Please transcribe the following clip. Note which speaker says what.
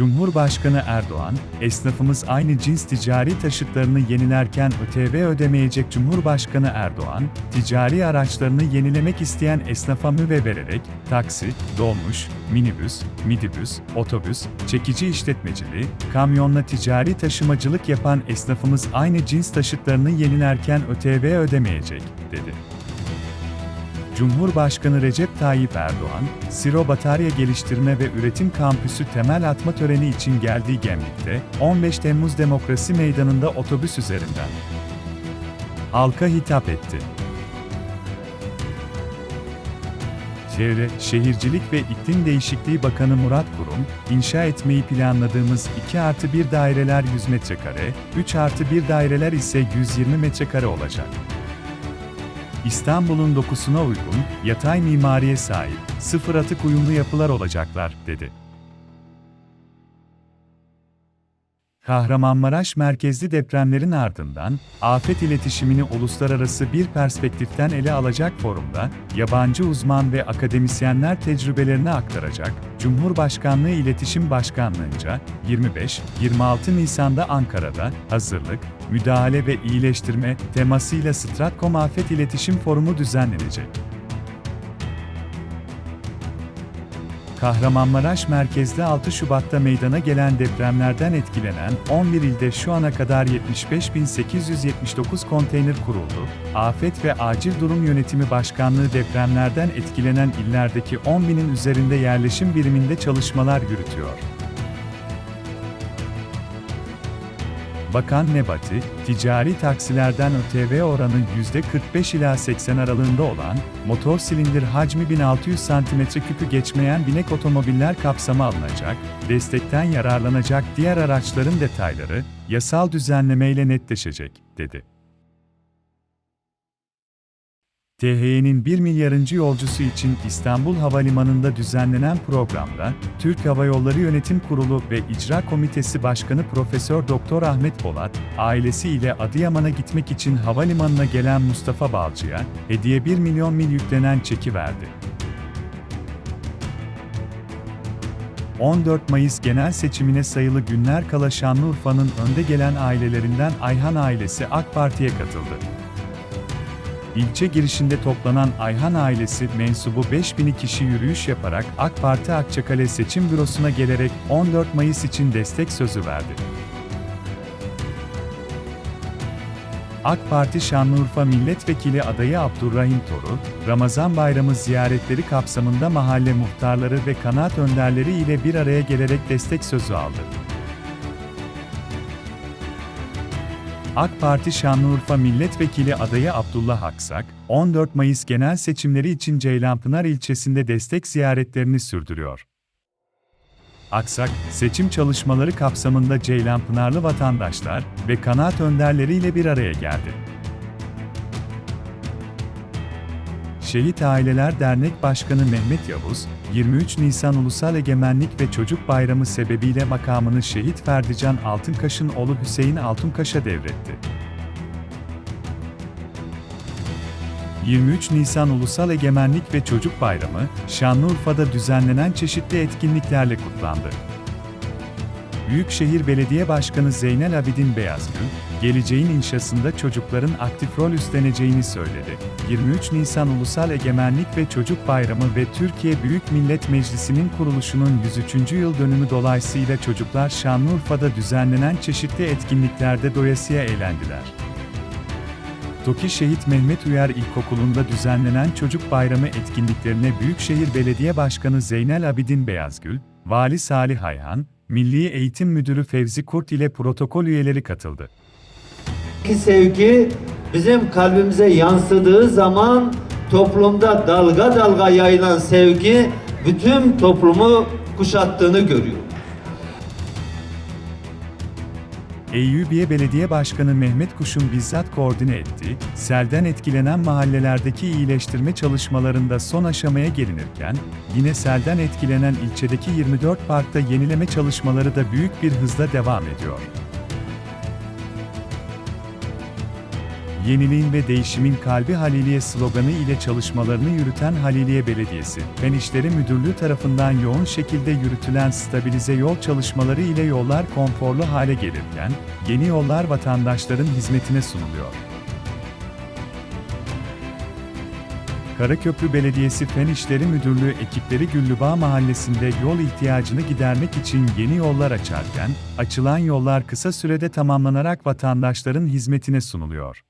Speaker 1: Cumhurbaşkanı Erdoğan, esnafımız aynı cins ticari taşıtlarını yenilerken ÖTV ödemeyecek Cumhurbaşkanı Erdoğan, ticari araçlarını yenilemek isteyen esnafa müve vererek, taksi, dolmuş, minibüs, midibüs, otobüs, çekici işletmeciliği, kamyonla ticari taşımacılık yapan esnafımız aynı cins taşıtlarını yenilerken ÖTV ödemeyecek, dedi. Cumhurbaşkanı Recep Tayyip Erdoğan, Siro Batarya Geliştirme ve Üretim Kampüsü temel atma töreni için geldiği Gemlik'te, 15 Temmuz Demokrasi Meydanı'nda otobüs üzerinden halka hitap etti. Çevre, Şehircilik ve İklim Değişikliği Bakanı Murat Kurum, inşa etmeyi planladığımız 2 artı 1 daireler 100 metrekare, 3 artı 1 daireler ise 120 metrekare olacak. İstanbul'un dokusuna uygun, yatay mimariye sahip, sıfır atık uyumlu yapılar olacaklar, dedi. Kahramanmaraş merkezli depremlerin ardından, afet iletişimini uluslararası bir perspektiften ele alacak forumda, yabancı uzman ve akademisyenler tecrübelerini aktaracak, Cumhurbaşkanlığı İletişim Başkanlığı'nca 25-26 Nisan'da Ankara'da hazırlık, müdahale ve iyileştirme temasıyla Stratcom Afet İletişim Forumu düzenlenecek. Kahramanmaraş merkezli 6 Şubat'ta meydana gelen depremlerden etkilenen 11 ilde şu ana kadar 75.879 konteyner kuruldu. Afet ve Acil Durum Yönetimi Başkanlığı depremlerden etkilenen illerdeki 10 binin üzerinde yerleşim biriminde çalışmalar yürütüyor. Bakan Nebati, ticari taksilerden ÖTV oranı %45 ila 80 aralığında olan, motor silindir hacmi 1600 cm3'ü geçmeyen binek otomobiller kapsama alınacak, destekten yararlanacak diğer araçların detayları, yasal düzenlemeyle netleşecek, dedi. THY'nin 1 milyarıncı yolcusu için İstanbul Havalimanı'nda düzenlenen programda, Türk Hava Yolları Yönetim Kurulu ve İcra Komitesi Başkanı Profesör Doktor Ahmet Polat, ailesi ile Adıyaman'a gitmek için havalimanına gelen Mustafa Balcı'ya, hediye 1 milyon mil yüklenen çeki verdi. 14 Mayıs genel seçimine sayılı günler kala Şanlıurfa'nın önde gelen ailelerinden Ayhan ailesi AK Parti'ye katıldı. İlçe girişinde toplanan Ayhan ailesi mensubu 5000 kişi yürüyüş yaparak AK Parti Akçakale Seçim Bürosu'na gelerek 14 Mayıs için destek sözü verdi. AK Parti Şanlıurfa Milletvekili adayı Abdurrahim Toru, Ramazan Bayramı ziyaretleri kapsamında mahalle muhtarları ve kanaat önderleri ile bir araya gelerek destek sözü aldı. AK Parti Şanlıurfa Milletvekili adayı Abdullah Aksak, 14 Mayıs genel seçimleri için Ceylanpınar ilçesinde destek ziyaretlerini sürdürüyor. Aksak, seçim çalışmaları kapsamında Ceylanpınarlı vatandaşlar ve kanaat önderleriyle bir araya geldi. Şehit Aileler Dernek Başkanı Mehmet Yavuz, 23 Nisan Ulusal Egemenlik ve Çocuk Bayramı sebebiyle makamını Şehit Ferdican Altınkaş'ın oğlu Hüseyin Altunkaş'a devretti. 23 Nisan Ulusal Egemenlik ve Çocuk Bayramı, Şanlıurfa'da düzenlenen çeşitli etkinliklerle kutlandı. Büyükşehir Belediye Başkanı Zeynel Abidin Beyazgül, geleceğin inşasında çocukların aktif rol üstleneceğini söyledi. 23 Nisan Ulusal Egemenlik ve Çocuk Bayramı ve Türkiye Büyük Millet Meclisi'nin kuruluşunun 103. yıl dönümü dolayısıyla çocuklar Şanlıurfa'da düzenlenen çeşitli etkinliklerde doyasıya eğlendiler. Toki Şehit Mehmet Uyar İlkokulu'nda düzenlenen Çocuk Bayramı etkinliklerine Büyükşehir Belediye Başkanı Zeynel Abidin Beyazgül, Vali Salih Ayhan, Milli Eğitim Müdürü Fevzi Kurt ile protokol üyeleri katıldı.
Speaker 2: Ki sevgi bizim kalbimize yansıdığı zaman toplumda dalga dalga yayılan sevgi bütün toplumu kuşattığını görüyor.
Speaker 1: Eyyubiye Belediye Başkanı Mehmet Kuş'un bizzat koordine ettiği, selden etkilenen mahallelerdeki iyileştirme çalışmalarında son aşamaya gelinirken, yine selden etkilenen ilçedeki 24 parkta yenileme çalışmaları da büyük bir hızla devam ediyor. Yeniliğin ve değişimin kalbi Haliliye sloganı ile çalışmalarını yürüten Haliliye Belediyesi, Fen İşleri Müdürlüğü tarafından yoğun şekilde yürütülen stabilize yol çalışmaları ile yollar konforlu hale gelirken, yeni yollar vatandaşların hizmetine sunuluyor. Karaköprü Belediyesi Fen İşleri Müdürlüğü ekipleri Güllübağ Mahallesi'nde yol ihtiyacını gidermek için yeni yollar açarken, açılan yollar kısa sürede tamamlanarak vatandaşların hizmetine sunuluyor.